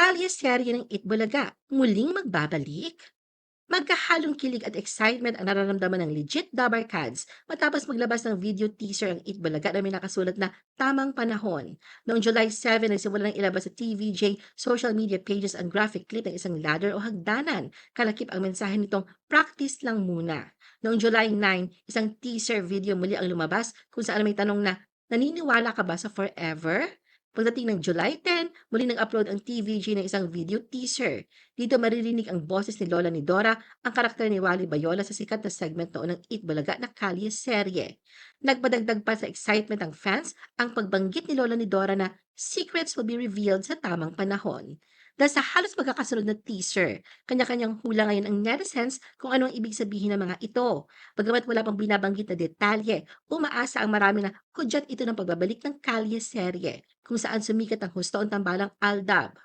Kalye-serye ng Itbulaga, muling magbabalik? Magkahalong kilig at excitement ang nararamdaman ng legit Dabarkads matapos maglabas ng video teaser ang Itbulaga na may nakasulat na Tamang Panahon. Noong July 7, nagsimula ng ilabas sa TVJ social media pages ang graphic clip ng isang ladder o hagdanan. Kalakip ang mensahe nitong practice lang muna. Noong July 9, isang teaser video muli ang lumabas kung saan may tanong na naniniwala ka ba sa forever? Pagdating ng July 10, muli nag-upload ang TVJ ng isang video teaser. Dito maririnig ang boses ni Lola ni Dora, ang karakter ni Wally Bayola sa sikat na segment noon ng Eat Bulaga na Kalye serye. Nagpadagdag pa sa excitement ang fans ang pagbanggit ni Lola ni Dora na secrets will be revealed sa tamang panahon. Dahil sa halos magkakasunod na teaser, kanya-kanyang hula ngayon ang netizens kung ano ang ibig sabihin ng mga ito. Bagamat wala pang binabanggit na detalye, umaasa ang marami na kudyat ito ng pagbabalik ng Kalye serye, kung saan sumikat ang husto ang tambalang Aldab.